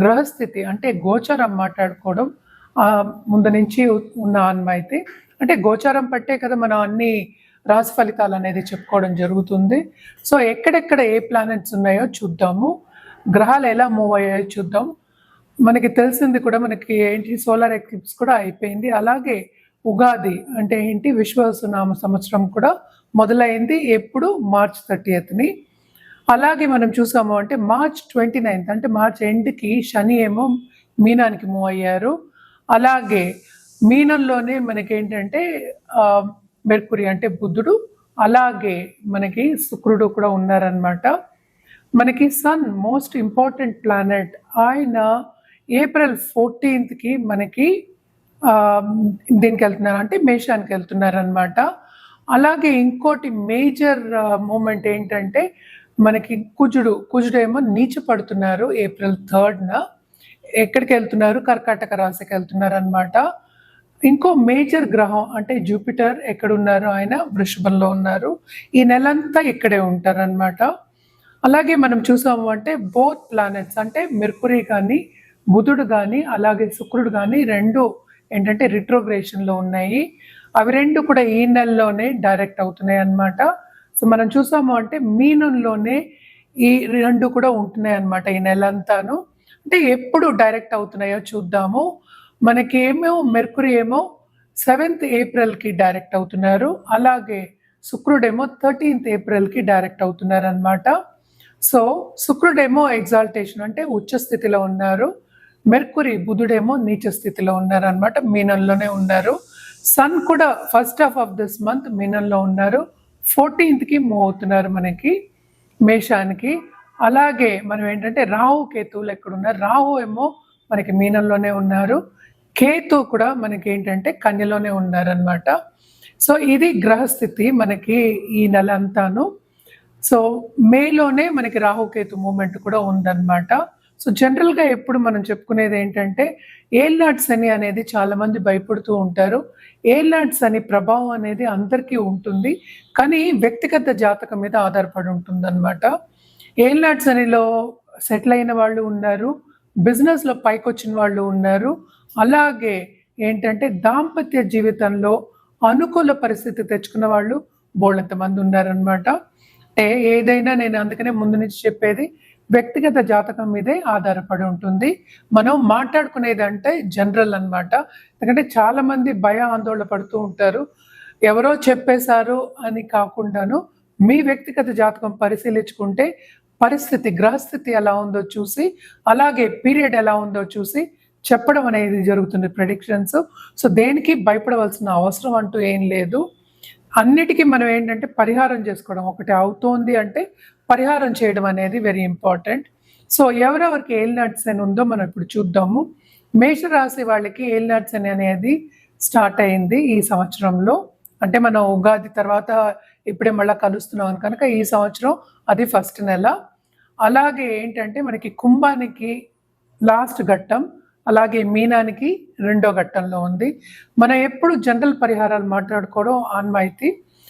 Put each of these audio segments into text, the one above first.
గ్రహస్థితి అంటే గోచరం మాట్లాడుకోవడం ముందు నుంచి ఉన్న అన్మైతే అంటే గోచారం పట్టే కదా మనం అన్ని రాశి ఫలితాలు అనేది చెప్పుకోవడం జరుగుతుంది. సో ఎక్కడెక్కడ ఏ ప్లానెట్స్ ఉన్నాయో చూద్దాము. గ్రహాలు ఎలా మూవ్ అయ్యాయో చూద్దాం. మనకి తెలిసింది కూడా మనకి ఏంటి సోలార్ ఎక్లిప్స్ కూడా అయిపోయింది. అలాగే ఉగాది అంటే ఏంటి విశ్వసునామ సంవత్సరం కూడా మొదలైంది. ఎప్పుడు? మార్చ్ థర్టీయత్ని అలాగే మనం చూసాము అంటే మార్చ్ ట్వంటీ నైన్త్ అంటే మార్చ్ ఎండ్కి శని ఏమో మీనానికి మూవ్ అయ్యారు. అలాగే మీనంలోనే మనకి ఏంటంటే మెర్కురి అంటే బుద్ధుడు అలాగే మనకి శుక్రుడు కూడా ఉన్నారనమాట మనకి సన్ మోస్ట్ ఇంపార్టెంట్ ప్లానెట్ ఆయన ఏప్రిల్ ఫోర్టీన్త్కి మనకి దీనికి వెళ్తున్నారు అంటే మేషానికి వెళ్తున్నారనమాట అలాగే ఇంకోటి మేజర్ మూమెంట్ ఏంటంటే మనకి కుజుడు కుజుడు ఏమో నీచ పడుతున్నారు ఏప్రిల్ థర్డ్న. ఎక్కడికి వెళ్తున్నారు? కర్కాటక రాశికి వెళ్తున్నారు అనమాట ఇంకో మేజర్ గ్రహం అంటే జూపిటర్ ఎక్కడ ఉన్నారు ఆయన? వృషభంలో ఉన్నారు. ఈ నెలంతా ఇక్కడే ఉంటారనమాట అలాగే మనం చూసాము అంటే బోత్ ప్లానెట్స్ అంటే మెర్కురీ కానీ బుధుడు కానీ అలాగే శుక్రుడు కానీ రెండు ఏంటంటే రిట్రోగ్రేషన్లో ఉన్నాయి. అవి రెండు కూడా ఈ నెలలోనే డైరెక్ట్ అవుతున్నాయి అన్నమాట సో మనం చూసాము అంటే మీనంలోనే ఈ రెండు కూడా ఉంటున్నాయి అన్నమాట ఈ నెలంతాను. అంటే ఎప్పుడు డైరెక్ట్ అవుతున్నాయో చూద్దాము. మనకి ఏమో మెర్కురి ఏమో సెవెంత్ ఏప్రిల్కి డైరెక్ట్ అవుతున్నారు. అలాగే శుక్రుడేమో థర్టీన్త్ ఏప్రిల్కి డైరెక్ట్ అవుతున్నారు అనమాట సో శుక్రుడేమో ఎగ్జాల్టేషన్ అంటే ఉచ్చ స్థితిలో ఉన్నారు. మెర్కురి బుధుడేమో నీచ స్థితిలో ఉన్నారు అనమాట మీనంలోనే ఉన్నారు. సన్ కూడా first half of this month మీనంలో ఉన్నారు. ఫోర్టీన్త్కి మూవ్ అవుతున్నారు మనకి మేషానికి. అలాగే మనం ఏంటంటే రాహు కేతువులు ఎక్కడ ఉన్నారు రాహు ఏమో మనకి మీనంలోనే ఉన్నారు. కేతు కూడా మనకి ఏంటంటే కన్యలోనే ఉన్నారనమాట సో ఇది గ్రహస్థితి మనకి ఈ నెల అంతాను సో మేలోనే మనకి రాహుకేతు మూమెంట్ కూడా ఉందన్నమాట. సో జనరల్గా ఎప్పుడు మనం చెప్పుకునేది ఏంటంటే ఏల్నాట్స్ అని అనేది చాలామంది భయపడుతూ ఉంటారు. ఏల్నాట్స్ అని ప్రభావం అనేది అందరికీ ఉంటుంది. కానీ వ్యక్తిగత జాతకం మీద ఆధారపడి ఉంటుంది అనమాట నాట్స్ అనిలో సెటిల్ అయిన వాళ్ళు ఉన్నారు. బిజినెస్లో పైకొచ్చిన వాళ్ళు ఉన్నారు. అలాగే ఏంటంటే దాంపత్య జీవితంలో అనుకూల పరిస్థితి తెచ్చుకున్న వాళ్ళు బోళ్ళంత మంది ఉన్నారనమాట అంటే ఏదైనా నేను అందుకనే ముందు నుంచి చెప్పేది వ్యక్తిగత జాతకం మీదే ఆధారపడి ఉంటుంది. మనం మాట్లాడుకునేది అంటే జనరల్ అన్నమాట. ఎందుకంటే చాలామంది భయ ఆందోళన పడుతూ ఉంటారు. ఎవరో చెప్పేశారు అని కాకుండాను మీ వ్యక్తిగత జాతకం పరిశీలించుకుంటే పరిస్థితి గ్రహస్థితి ఎలా ఉందో చూసి అలాగే పీరియడ్ ఎలా ఉందో చూసి చెప్పడం అనేది జరుగుతుంది ప్రెడిక్షన్స్ సో దేనికి భయపడవలసిన అవసరం అంటూ ఏం లేదు. అన్నిటికీ మనం ఏంటంటే పరిహారం చేసుకోవడం ఒకటి అవుతోంది అంటే పరిహారం చేయడం అనేది వెరీ ఇంపార్టెంట్ సో ఎవరెవరికి ఏల్నాట్స్ అని ఉందో మనం ఇప్పుడు చూద్దాము. మేషరాశి వాళ్ళకి ఏల్నాట్స్ అని అనేది స్టార్ట్ అయింది ఈ సంవత్సరంలో. అంటే మనం ఉగాది తర్వాత ఇప్పుడే మళ్ళీ కలుస్తున్నాం కనుక ఈ సంవత్సరం అది ఫస్ట్ నెల. అలాగే ఏంటంటే మనకి కుంభానికి లాస్ట్ ఘట్టం అలాగే మీనానికి రెండో ఘట్టంలో ఉంది. మనం ఎప్పుడు జనరల్ పరిహారాలు మాట్లాడుకోవడం ఆన్మాయితీ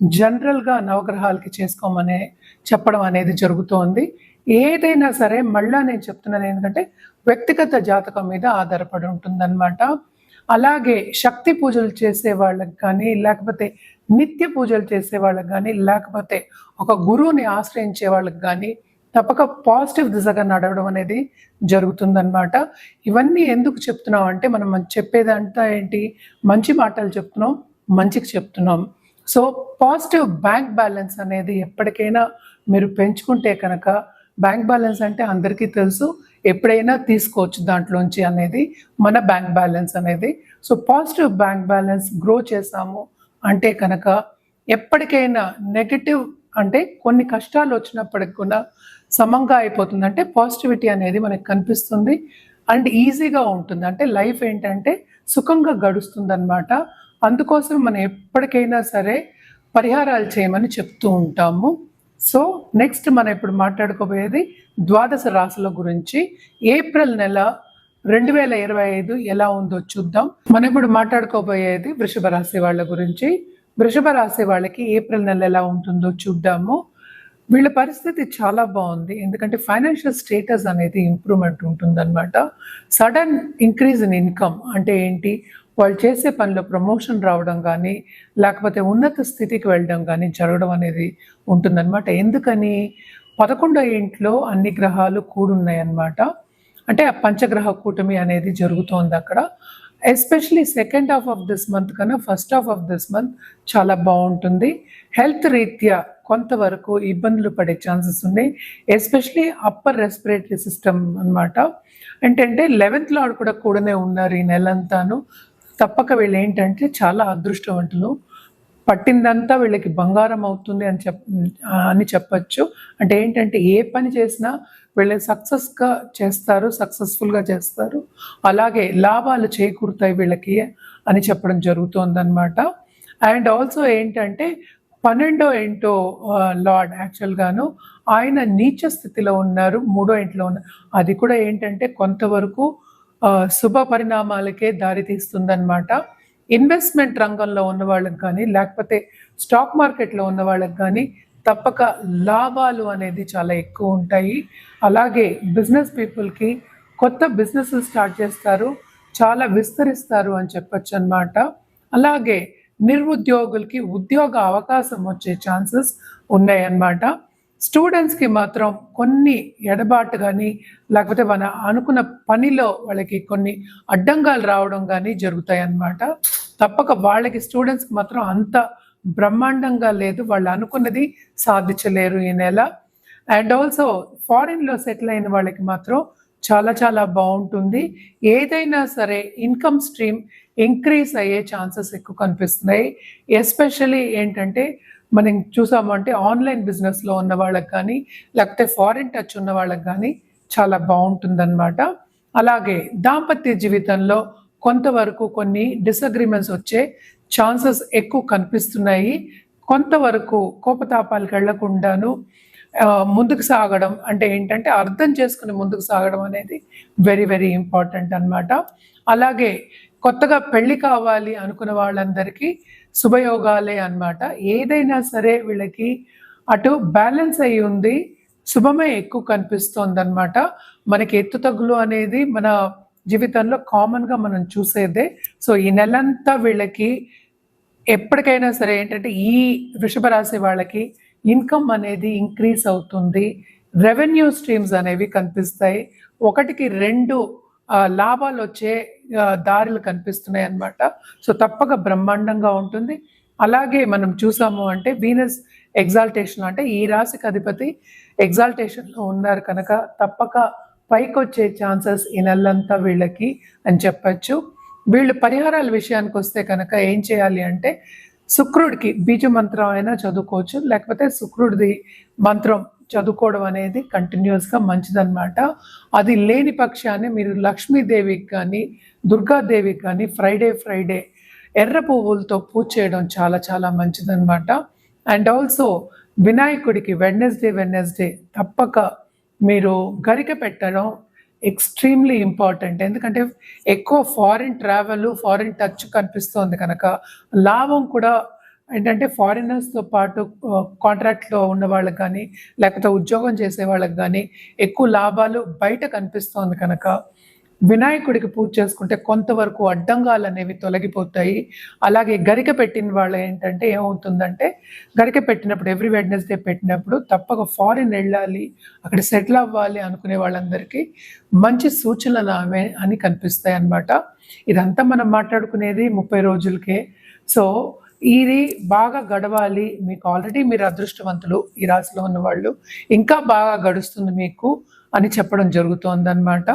జనరల్గా నవగ్రహాలకి చేసుకోమనే చెప్పడం అనేది జరుగుతోంది. ఏదైనా సరే మళ్ళా నేను చెప్తున్నాను ఏంటంటే వ్యక్తిగత జాతకం మీద ఆధారపడి ఉంటుందన్నమాట. అలాగే శక్తి పూజలు చేసే వాళ్ళకి కానీ లేకపోతే నిత్య పూజలు చేసే వాళ్ళకి కానీ లేకపోతే ఒక గురువుని ఆశ్రయించే వాళ్ళకి కానీ తప్పక పాజిటివ్ దిశగా నడవడం అనేది జరుగుతుందన్నమాట. ఇవన్నీ ఎందుకు చెప్తున్నాం అంటే మనం చెప్పేదంతా ఏంటి? మంచి మాటలు చెప్తున్నాం మంచికి చెప్తున్నాం. సో పాజిటివ్ బ్యాంక్ బ్యాలెన్స్ అనేది ఎప్పటికైనా మీరు పెంచుకుంటే కనుక బ్యాంక్ బ్యాలెన్స్ అంటే అందరికీ తెలుసు ఎప్పుడైనా తీసుకోవచ్చు దాంట్లోంచి అనేది మన బ్యాంక్ బ్యాలెన్స్ అనేది. So positive bank balance grow చేసాము అంటే కనుక ఎప్పటికైనా నెగటివ్ అంటే కొన్ని కష్టాలు వచ్చినప్పటికి కూడా సమంగా అయిపోతుంది. అంటే పాజిటివిటీ అనేది మనకు కనిపిస్తుంది. అండ్ ఈజీగా ఉంటుంది. అంటే లైఫ్ ఏంటంటే సుఖంగా గడుస్తుంది అనమాట అందుకోసం మనం ఎప్పటికైనా సరే పరిహారాలు చేయమని చెప్తూ ఉంటాము. సో నెక్స్ట్ మనం ఇప్పుడు మాట్లాడుకోబోయేది ద్వాదశ రాశుల గురించి. ఏప్రిల్ నెల రెండు వేల ఇరవై ఐదు ఎలా ఉందో చూద్దాం. మనం ఇప్పుడు మాట్లాడుకోబోయేది వృషభ రాశి వాళ్ళ గురించి. వృషభ రాశి వాళ్ళకి ఏప్రిల్ నెల ఎలా ఉంటుందో చూద్దాము. వీళ్ళ పరిస్థితి చాలా బాగుంది. ఎందుకంటే ఫైనాన్షియల్ స్టేటస్ అనేది ఇంప్రూవ్మెంట్ ఉంటుందన్నమాట. సడన్ ఇంక్రీజ్ ఇన్ ఇన్కమ్ అంటే ఏంటి? వాళ్ళు చేసే పనిలో ప్రమోషన్ రావడం కానీ లేకపోతే ఉన్నత స్థితికి వెళ్ళడం కానీ జరగడం అనేది ఉంటుందన్నమాట. ఎందుకని? పదకొండో ఇంట్లో అన్ని గ్రహాలు కూడున్నాయన్నమాట. అంటే ఆ పంచగ్రహ కూటమి అనేది జరుగుతోంది అక్కడ. Especially second half of this month కన్నా first half of this month చాలా బాగుంటుంది. హెల్త్ రీత్యా కొంతవరకు ఇబ్బందులు పడే ఛాన్సెస్ ఉన్నాయి. ఎస్పెషలీ అప్పర్ రెస్పిరేటరీ సిస్టమ్ అన్నమాట. ఏంటంటే లెవెన్త్ లాడ్ కూడా కూడానే ఉన్నారు ఈ నెలంతాను. తప్పక వీళ్ళు ఏంటంటే చాలా అదృష్టవంతులు. పట్టిందంతా వీళ్ళకి బంగారం అవుతుంది అని చెప్ అని చెప్పచ్చు. అంటే ఏంటంటే ఏ పని చేసినా వీళ్ళు సక్సెస్గా చేస్తారు సక్సెస్ఫుల్గా చేస్తారు. అలాగే లాభాలు చేకూరుతాయి వీళ్ళకి అని చెప్పడం జరుగుతోందన్నమాట. అండ్ ఆల్సో ఏంటంటే పన్నెండో ఇంటో లార్డ్ యాక్చువల్గాను ఆయన నీచ స్థితిలో ఉన్నారు మూడో ఇంట్లో ఉన్నారు. అది కూడా ఏంటంటే కొంతవరకు శుభ పరిణామాలకే దారితీస్తుందన్నమాట ఇన్వెస్ట్మెంట్ రంగంలో ఉన్న వాళ్ళకి కానీ లేకపోతే స్టాక్ మార్కెట్లో ఉన్న వాళ్ళకి కానీ తప్పక లాభాలు అనేది చాలా ఎక్కువ ఉంటాయి. అలాగే బిజినెస్ పీపుల్కి కొత్త బిజినెస్ స్టార్ట్ చేస్తారు చాలా విస్తరిస్తారు అని చెప్పొచ్చు అనమాట అలాగే నిరుద్యోగులకి ఉద్యోగ అవకాశం వచ్చే ఛాన్సెస్ ఉన్నాయన్నమాట. స్టూడెంట్స్కి మాత్రం కొన్ని ఎడబాటు కానీ లేకపోతే మన అనుకున్న పనిలో వాళ్ళకి కొన్ని అడ్డంగాలు రావడం కానీ జరుగుతాయి అన్నమాట తప్పక వాళ్ళకి స్టూడెంట్స్కి మాత్రం అంత బ్రహ్మాండంగా లేదు. వాళ్ళు అనుకున్నది సాధించలేరు ఈ నెల. అండ్ ఆల్సో ఫారిన్లో సెటిల్ అయిన వాళ్ళకి మాత్రం చాలా చాలా బాగుంటుంది. ఏదైనా సరే ఇన్కమ్ స్ట్రీమ్ ఇంక్రీజ్ అయ్యే ఛాన్సెస్ ఎక్కువ కనిపిస్తున్నాయి. ఎస్పెషలీ ఏంటంటే మనం చూసామంటే ఆన్లైన్ బిజినెస్లో ఉన్న వాళ్ళకి కానీ లేకపోతే ఫారిన్ టచ్ ఉన్న వాళ్ళకి కానీ చాలా బాగుంటుందన్నమాట. అలాగే దాంపత్య జీవితంలో కొంతవరకు కొన్ని డిసగ్రిమెంట్స్ వచ్చే ఛాన్సెస్ ఎక్కువ కనిపిస్తున్నాయి. కొంతవరకు కోపతాపాలకు వెళ్ళకుండాను ముందుకు సాగడం అంటే ఏంటంటే అర్థం చేసుకుని ముందుకు సాగడం అనేది వెరీ వెరీ ఇంపార్టెంట్ అన్నమాట. అలాగే కొత్తగా పెళ్ళి కావాలి అనుకున్న వాళ్ళందరికీ శుభయోగాలే అన్నమాట. ఏదైనా సరే వీళ్ళకి అటు బ్యాలెన్స్ అయి ఉంది శుభమే ఎక్కువ కనిపిస్తోంది అనమాట మనకి ఎత్తు తగులు అనేది మన జీవితంలో కామన్గా మనం చూసేదే. సో ఈ నెలంతా వీళ్ళకి ఎప్పటికైనా సరే ఏంటంటే ఈ వృషభ రాశి వాళ్ళకి ఇన్కమ్ అనేది ఇంక్రీజ్ అవుతుంది. రెవెన్యూ స్ట్రీమ్స్ అనేవి కనిపిస్తాయి. ఒకటికి రెండు లాభాలు వచ్చే దారులు కనిపిస్తున్నాయి అన్నమాట. సో తప్పక బ్రహ్మాండంగా ఉంటుంది. అలాగే మనం చూసాము అంటే వీనస్ ఎగ్జాల్టేషన్ అంటే ఈ రాశికి అధిపతి ఎగ్జాల్టేషన్లో ఉన్నారు కనుక తప్పక పైకి వచ్చే ఛాన్సెస్ ఈ నెలంతా వీళ్ళకి అని చెప్పచ్చు. వీళ్ళు పరిహారాల విషయానికి వస్తే కనుక ఏం చేయాలి అంటే శుక్రుడికి బీజ మంత్రం అయినా చదువుకోవచ్చు. లేకపోతే శుక్రుడిది మంత్రం చదువుకోవడం అనేది కంటిన్యూస్గా మంచిదన్నమాట. అది లేని పక్షాన్ని మీరు లక్ష్మీదేవికి కానీ దుర్గాదేవికి కానీ ఫ్రైడే ఫ్రైడే ఎర్ర పువ్వులతో పూజ చేయడం చాలా చాలా మంచిదన్నమాట. అండ్ ఆల్సో వినాయకుడికి వెడ్నెస్డే వెడ్నెస్డే తప్పక మీరు గరిక పెట్టడం ఎక్స్ట్రీమ్లీ ఇంపార్టెంట్ ఎందుకంటే ఎక్కువ ఫారిన్ ట్రావెల్ ఫారిన్ టచ్ కనిపిస్తోంది కనుక లాభం కూడా ఏంటంటే ఫారినర్స్తో పాటు కాంట్రాక్ట్లో ఉన్న వాళ్ళకి కానీ లేకపోతే ఉద్యోగం చేసే వాళ్ళకి కానీ ఎక్కువ లాభాలు బయట కనిపిస్తోంది కనుక వినాయకుడికి పూజ చేసుకుంటే కొంతవరకు అడ్డంగాలు అనేవి తొలగిపోతాయి. అలాగే గరిక పెట్టిన వాళ్ళు ఏంటంటే ఏమవుతుందంటే గరిక పెట్టినప్పుడు ఎవ్రీ వెడ్నెస్డే పెట్టినప్పుడు తప్పక ఫారిన్ వెళ్ళాలి అక్కడ సెటిల్ అవ్వాలి అనుకునే వాళ్ళందరికీ మంచి సూచనలు ఆమె అని కనిపిస్తాయి అన్నమాట ఇదంతా మనం మాట్లాడుకునేది ముప్పై రోజులకే. సో ఇది బాగా గడవాలి. మీకు ఆల్రెడీ మీరు అదృష్టవంతులు ఈ రాశిలో ఉన్న వాళ్ళు ఇంకా బాగా గడుస్తుంది మీకు అని చెప్పడం జరుగుతోందనమాట